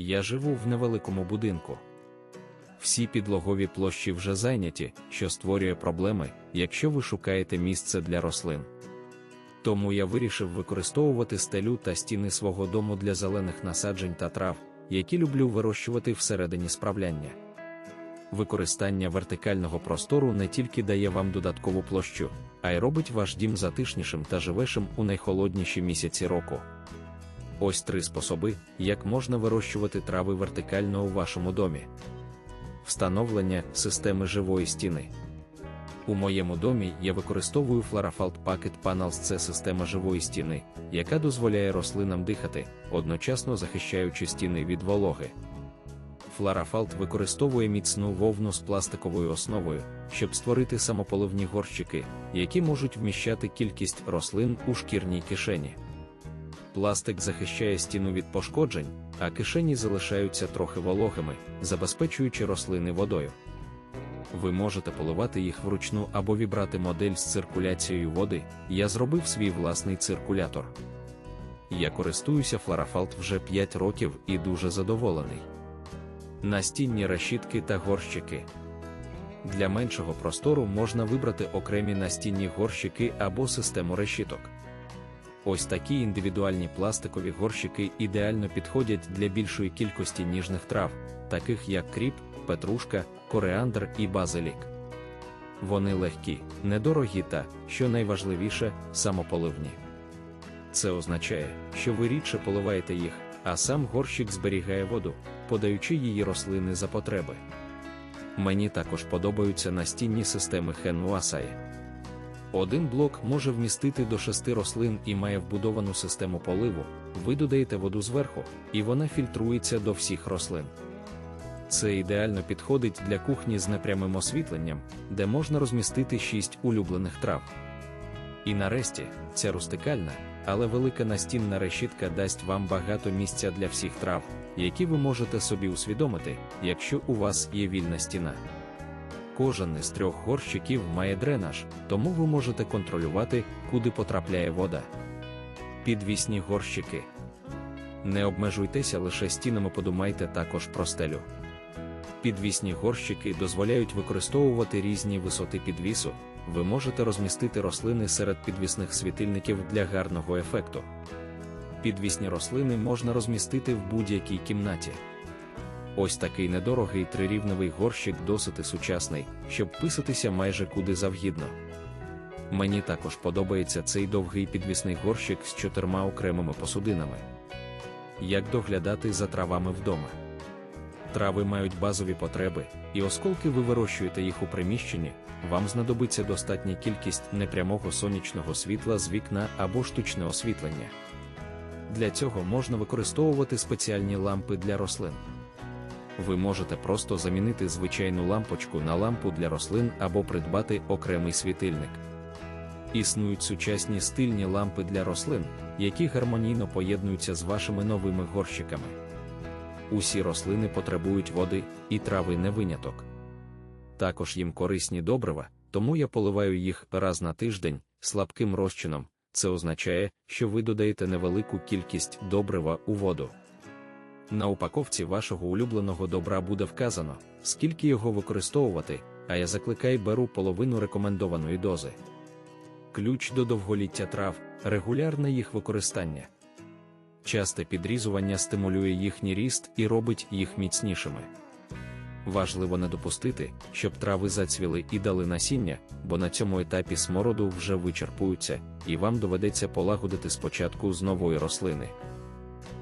Я живу в невеликому будинку. Всі підлогові площі вже зайняті, що створює проблеми, якщо ви шукаєте місце для рослин. Тому я вирішив використовувати стелю та стіни свого дому для зелених насаджень та трав, які люблю вирощувати всередині справляння. Використання вертикального простору не тільки дає вам додаткову площу, а й робить ваш дім затишнішим та живешим у найхолодніші місяці року. Ось три способи, як можна вирощувати трави вертикально у вашому домі. Встановлення системи живої стіни. У моєму домі я використовую Flarafalt Packet Panels це система живої стіни, яка дозволяє рослинам дихати, одночасно захищаючи стіни від вологи. Фларафалт використовує міцну вовну з пластиковою основою, щоб створити самополивні горщики, які можуть вміщати кількість рослин у шкірній кишені. Пластик захищає стіну від пошкоджень, а кишені залишаються трохи вологими, забезпечуючи рослини водою. Ви можете поливати їх вручну або вібрати модель з циркуляцією води. Я зробив свій власний циркулятор. Я користуюся Фларафалт вже 5 років і дуже задоволений. Настінні решітки та горщики. Для меншого простору можна вибрати окремі настінні горщики або систему решіток. Ось такі індивідуальні пластикові горщики ідеально підходять для більшої кількості ніжних трав, таких як кріп, петрушка, коріандр і базилік. Вони легкі, недорогі та, що найважливіше, самополивні. Це означає, що ви рідше поливаєте їх, а сам горщик зберігає воду, подаючи її рослини за потреби. Мені також подобаються настінні системи Хенуасаї. Один блок може вмістити до шести рослин і має вбудовану систему поливу, ви додаєте воду зверху, і вона фільтрується до всіх рослин. Це ідеально підходить для кухні з непрямим освітленням, де можна розмістити шість улюблених трав. І нарешті, ця рустикальна, але велика настінна решітка дасть вам багато місця для всіх трав, які ви можете собі усвідомити, якщо у вас є вільна стіна. Кожен із трьох горщиків має дренаж, тому ви можете контролювати, куди потрапляє вода. Підвісні горщики. Не обмежуйтеся лише стінами, подумайте також про стелю. Підвісні горщики дозволяють використовувати різні висоти підвісу, ви можете розмістити рослини серед підвісних світильників для гарного ефекту. Підвісні рослини можна розмістити в будь-якій кімнаті. Ось такий недорогий трирівневий горщик досить сучасний, щоб писатися майже куди завгідно. Мені також подобається цей довгий підвісний горщик з чотирма окремими посудинами. Як доглядати за травами вдома? Трави мають базові потреби, і оскільки ви вирощуєте їх у приміщенні, вам знадобиться достатня кількість непрямого сонячного світла з вікна або штучне освітлення. Для цього можна використовувати спеціальні лампи для рослин. Ви можете просто замінити звичайну лампочку на лампу для рослин або придбати окремий світильник. Існують сучасні стильні лампи для рослин, які гармонійно поєднуються з вашими новими горщиками. Усі рослини потребують води, і трави не виняток. Також їм корисні добрива, тому я поливаю їх раз на тиждень слабким розчином. Це означає, що ви додаєте невелику кількість добрива у воду. На упаковці вашого улюбленого добра буде вказано, скільки його використовувати, а я закликаю беру половину рекомендованої дози. Ключ до довголіття трав, регулярне їх використання. Часте підрізування стимулює їхній ріст і робить їх міцнішими. Важливо не допустити, щоб трави зацвіли і дали насіння, бо на цьому етапі смороду вже вичерпуються, і вам доведеться полагодити спочатку з нової рослини.